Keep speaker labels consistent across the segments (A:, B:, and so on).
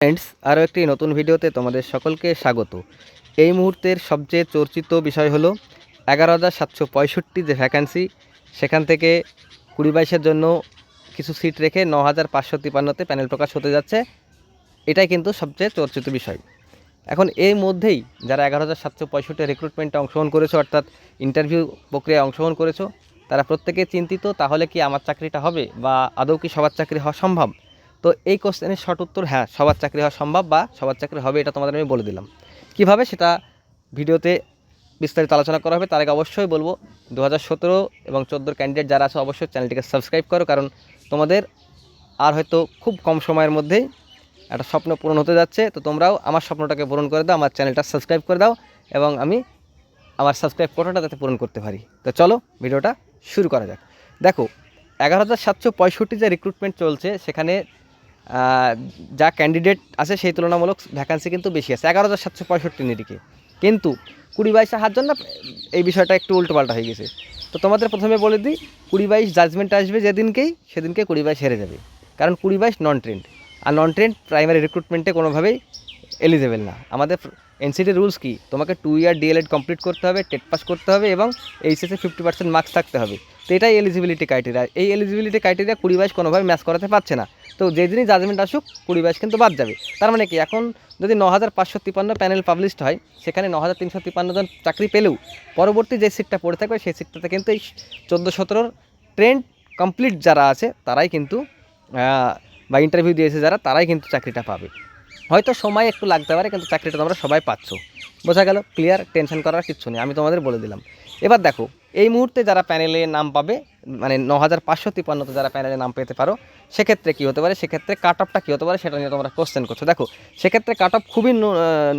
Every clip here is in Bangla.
A: ফ্রেন্ডস আরও একটি নতুন ভিডিওতে তোমাদের সকলকে স্বাগত। এই মুহূর্তের সবচেয়ে চর্চিত বিষয় হলো এগারো হাজার সাতশো পঁয়ষট্টি যে ভ্যাকান্সি সেখান থেকে কুড়ি বাইশের জন্য কিছু সিট রেখে ন হাজার পাঁচশো তিপান্নতে প্যানেল প্রকাশ হতে যাচ্ছে। এটাই কিন্তু সবচেয়ে চর্চিত বিষয়। এখন এর মধ্যেই যারা এগারো হাজার সাতশো পঁয়ষট্টি রিক্রুটমেন্টে অংশগ্রহণ করেছ, অর্থাৎ ইন্টারভিউ প্রক্রিয়ায় অংশগ্রহণ করেছ, তারা প্রত্যেকে চিন্তিত, তাহলে কি আমার চাকরিটা হবে বা আদৌ কি সবার চাকরি হওয়া সম্ভব? তো এই কোশ্চেনের শর্ট উত্তর হ্যাঁ সবার চাকরি হওয়া সম্ভব বা সবার চাকরি হবে এটা তোমাদের আমি বলে দিলাম। কীভাবে সেটা ভিডিওতে বিস্তারিত আলোচনা করা হবে তার আগে অবশ্যই বলব দু হাজার সতেরো এবং চোদ্দোর ক্যান্ডিডেট যারা আছে অবশ্যই চ্যানেলটিকে সাবস্ক্রাইব করো, কারণ তোমাদের আর হয়তো খুব কম সময়ের মধ্যেই একটা স্বপ্ন পূরণ হতে যাচ্ছে। তো তোমরাও আমার স্বপ্নটাকে পূরণ করে দাও, আমার চ্যানেলটা সাবস্ক্রাইব করে দাও এবং আমি আমার সাবস্ক্রাইব কোটাটা যাতে পূরণ করতে পারি। তো চলো ভিডিওটা শুরু করা যাক। দেখো, এগারো হাজার সাতশো পঁয়ষট্টি যে রিক্রুটমেন্ট চলছে, সেখানে যা ক্যান্ডিডেট আছে সেই তুলনামূলক ভ্যাকান্সি কিন্তু বেশি আছে, এগারো হাজার সাতশো পঁয়ষট্টি নিরিখে। কিন্তু কুড়ি বাইশে হাত জন্য এই বিষয়টা একটু উল্টোপাল্টা হয়ে গেছে। তো তোমাদের প্রথমে বলে দিই, কুড়ি বাইশ জাজমেন্ট আসবে যেদিনকেই, সেদিনকে কুড়ি বাইশ হেরে যাবে। কারণ কুড়ি বাইশ নন ট্রেন্ড আর নন ট্রেন্ড প্রাইমারি রিক্রুটমেন্টে কোনোভাবেই এলিজেবল না। আমাদের এনসিটি রুলস কি? তোমাকে টু ইয়ার ডিএলএড কমপ্লিট করতে হবে, টেট পাস করতে হবে এবং এইচএসে ফিফটি পার্সেন্ট মার্কস থাকতে হবে। তো এটাই এলিজিবিলিটি ক্রাইটেরিয়া এই এলিজিবিলিটি ক্রাইটেরিয়া কুড়ি বাইশ কোনোভাবে ম্যাচ করাতে পারছে না। তো যেদিনই জাজমেন্ট আসুক, কুড়ি বাইশ কিন্তু বাদ যাবে। তার মানে কি? এখন যদি ন হাজার পাঁচশো তিপ্পান্ন প্যানেল পাবলিশড হয়, সেখানে ন হাজার তিনশো তিপ্পান্ন জন চাকরি পেলেও পরবর্তী যে সিটটা পড়ে থাকবে, সেই সিটটাতে কিন্তু এই চোদ্দ সতেরোর ট্রেন্ড কমপ্লিট যারা আছে, তারাই কিন্তু বা ইন্টারভিউ দিয়েছে যারা, তারাই কিন্তু চাকরিটা পাবে। হয়তো সময় একটু লাগতে পারে, কিন্তু চাকরিটা তোমরা সবাই পাচ্ছ। বোঝা গেল ক্লিয়ার টেনশন করার কিচ্ছু নেই, আমি তোমাদের বলে দিলাম। এবার দেখো এই মুহূর্তে যারা প্যানেলে নাম পাবে মানে ন হাজার পাঁচশো তিপ্পান্নতে যারা প্যানেলে নাম পেতে পারো, সেক্ষেত্রে কী হতে পারে? সেক্ষেত্রে কাট অফটা কী হতে পারে? সেটা নিয়ে তোমরা কোশ্চেন করছ। দেখো, সেক্ষেত্রে কাট অফ খুবই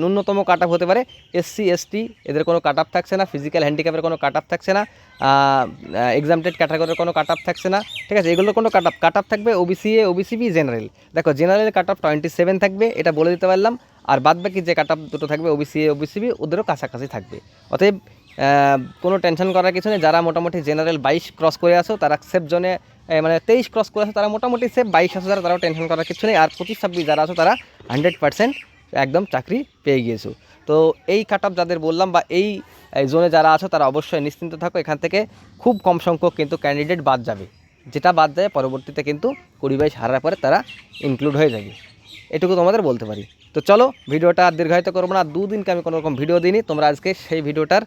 A: ন্যূনতম কাট অফ হতে পারে এসসি এসটি এদের কোনো কাট অফ থাকছে না ফিজিক্যাল হ্যান্ডিক্যাপের কোনো কাট অফ থাকছে না এক্সামটেড ক্যাটাগরির কোনো কাট অফ থাকছে না, ঠিক আছে? এগুলোর কোনো কাট অফ কাট অফ থাকবে OBC A OBC B general দেখো general cut off twenty seven থাকবে, এটা বলে দিতে পারলাম, আর বাদ বাকি যে কাট অফ দুটো থাকবে ওবিসি এ ওবিসি বি ওদেরও কাছাকাছি থাকবে। অতএব কোনো টেনশন করার কিছু নেই। যারা মোটামুটি জেনারেল বাইশ ক্রস করে আসো তারা সেফ জোনে মানে তেইশ ক্রস করে আসো তারা মোটামুটি সেফ বাইশ আসো যারা, তারাও টেনশন করার কিছু নেই। আর পঁচিশ ছাব্বিশ যারা আছো, তারা হান্ড্রেড পার্সেন্ট একদম চাকরি পেয়ে গিয়েছো। তো এই কাট অফ যাদের বললাম বা এই জোনে যারা আছো, তারা অবশ্যই নিশ্চিন্ত থাকো। এখান থেকে খুব কম সংখ্যক কিন্তু ক্যান্ডিডেট বাদ যাবে। যেটা বাদ যায়, পরবর্তীতে কিন্তু কুড়ি বাইশ হারার পরে তারা ইনক্লুড হয়ে যাবে। এটুকু তোমাদের বলতে পারি। তো চলো ভিডিওটা আর দীর্ঘায়িত করব না, দুদিনকে আমি কোনোরকম ভিডিও দিইনি, তোমরা আজকে সেই ভিডিওটার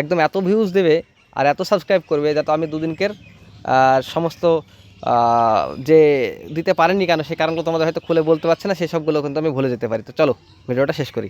A: একদম এত ভিউজ দেবে আর এত সাবস্ক্রাইব করবে যাতে আমি দুদিনকের সমস্ত যে দিতে পারেনি কেন, সেই কারণগুলো তোমাদের হয়তো খুলে বলতে পারছে না, সেসবগুলো কিন্তু আমি ভুলে যেতে পারি। তো চলো ভিডিওটা শেষ করি।